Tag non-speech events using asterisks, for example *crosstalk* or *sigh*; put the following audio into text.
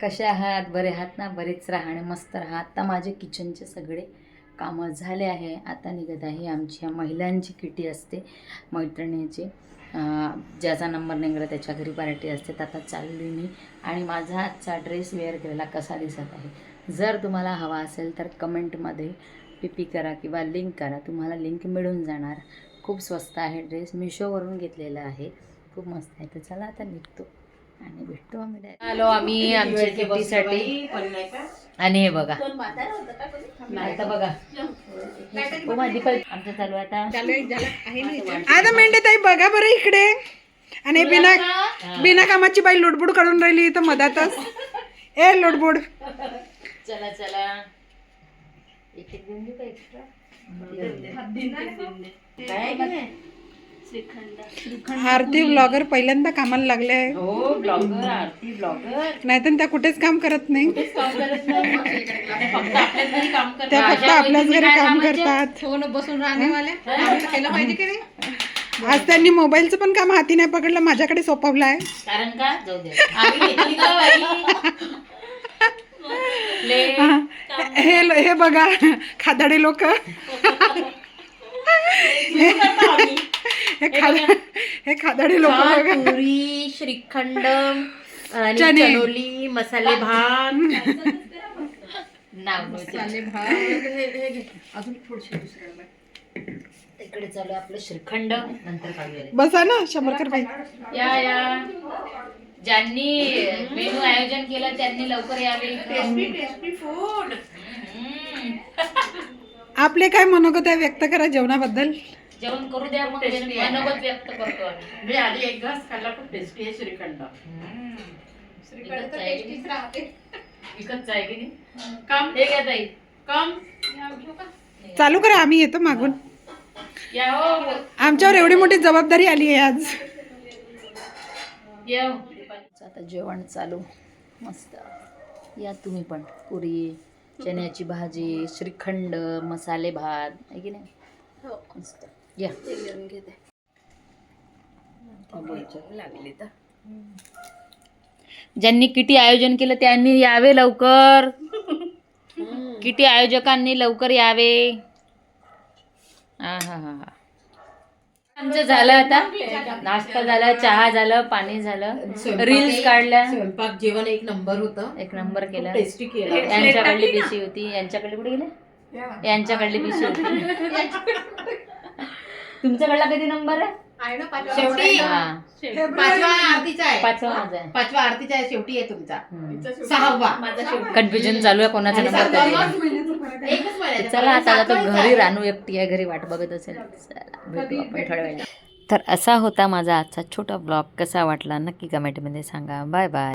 कसे आहात? बरे आहात ना? बरेच राहा आणि मस्त राहा. आत्ता माझे किचनचे सगळे कामं झाले आहे. आता निघत आहे आमच्या महिलांची किटी असते मैत्रिणीची. ज्याचा नंबर निघाला त्याच्या घरी पार्टी असते. तर आता चालली मी आणि माझा आजचा ड्रेस वेअर केलेला कसा दिसत आहे? जर तुम्हाला हवा असेल तर कमेंटमध्ये पी पी करा किंवा लिंक करा. तुम्हाला लिंक मिळून जाणार. खूप स्वस्त आहे ड्रेस. मिशोवरून घेतलेला आहे. खूप मस्त आहे. तर चला आता निघतो. आणि भेटतो आम्ही. आलो आम्ही आमच्या किटीसाठी आणि हे बघा. आता बघा. माझी पण आमचं चालू आहे आता. आता मेंढे ताई बघा बरं इकडे. आणि बिना बिना कामाची बाई लुडबुड काढून राहिली तर मधातच. ए लुडबुड चला चला. एक एक देऊन देऊ का एक्स्ट्रा आरती ब्लॉगर पहिल्यांदा कामाला लागले आहे. हो ब्लॉगर आरती ब्लॉगर नाहीतर त्या कुठेच काम करत नाही. काम करत नाही. *laughs* फक्त आपल्याच घरी काम करतात. त्या फक्त आपल्याच घरी काम करतात. बसून राहणेवाल्या केलं पाहिजे की नाही? *laughs* आज त्यांनी मोबाईलचं पण काम हाती नाही पकडलं माझ्याकडे सोपवलं आहे. कारण का? जाऊ दे. आम्ही घेतली का बाई? ले. *laughs* हे. हे बघा खादाडे लोक. हे खादा हे खादाडे लोक पुरी श्रीखंड. चनोली मसाले भात. अजून थोडीशी इकडे चालू आपलं श्रीखंड नंतर काढूया बसा ना शंभरकर बाई. या या. ज्यांनी मेनू आयोजन केलं त्यांनी लवकर यावे. Tasty food. आपले काय मनोगत आहे व्यक्त करा जेवणाबद्दल? जेवण करू द्या मग मनोगत व्यक्त करतो आम्ही. मी आधी एक घास खाल्ला खूप टेस्टी आहे श्रीखंड? विकतचं आहे की नाही? काम? हे घ्या ताई. काम? चालू करा आम्ही येतो मागून. या हो आमच्यावर एवढी मोठी जबाबदारी आली आहे आज. या. हो. आता जेवण चालू. मस्त. या तुम्ही पण. पुरी चण्याची भाजी श्रीखंड मसाले भात आहे की नाही? मस्त. या. लागली तर ज्यांनी किटी आयोजन केलं त्यांनी यावे लवकर. किटी आयोजकांनी लवकर यावे. हा हा हा. हा आमचं झालं आता. नाश्ता झाला चहा झालं पाणी झालं. रील्स काढल्या. स्वयंपाक जेवण एक नंबर होतं. एक नंबर केला. टेस्टी केलं. यांच्याकडली पिशी होती. यांच्याकडे कुठे गेले? यांच्याकडली पिशी होती. *laughs* तुमच्याकडला कधी नंबर आहे? शेवटी? हा. पाचवा आरतीचा आहे. पाचवा माझा आहे. पाचवा आरतीचा आहे शेवटी आहे तुमचा. हम्म. सहावा. कन्फ्युजन चालू आहे कोणाचा आणि नंबर सातवा कधी? एकच महिन्याचा. चला आता घरी. रानू एकटी आहे घरी वाट बघत असेल. चला भेटू आपण थोड्या वेळाने. तर असा होता माझा आजचा छोटा ब्लॉग. कसा वाटला नक्की कमेंटमध्ये सांगा. Bye bye.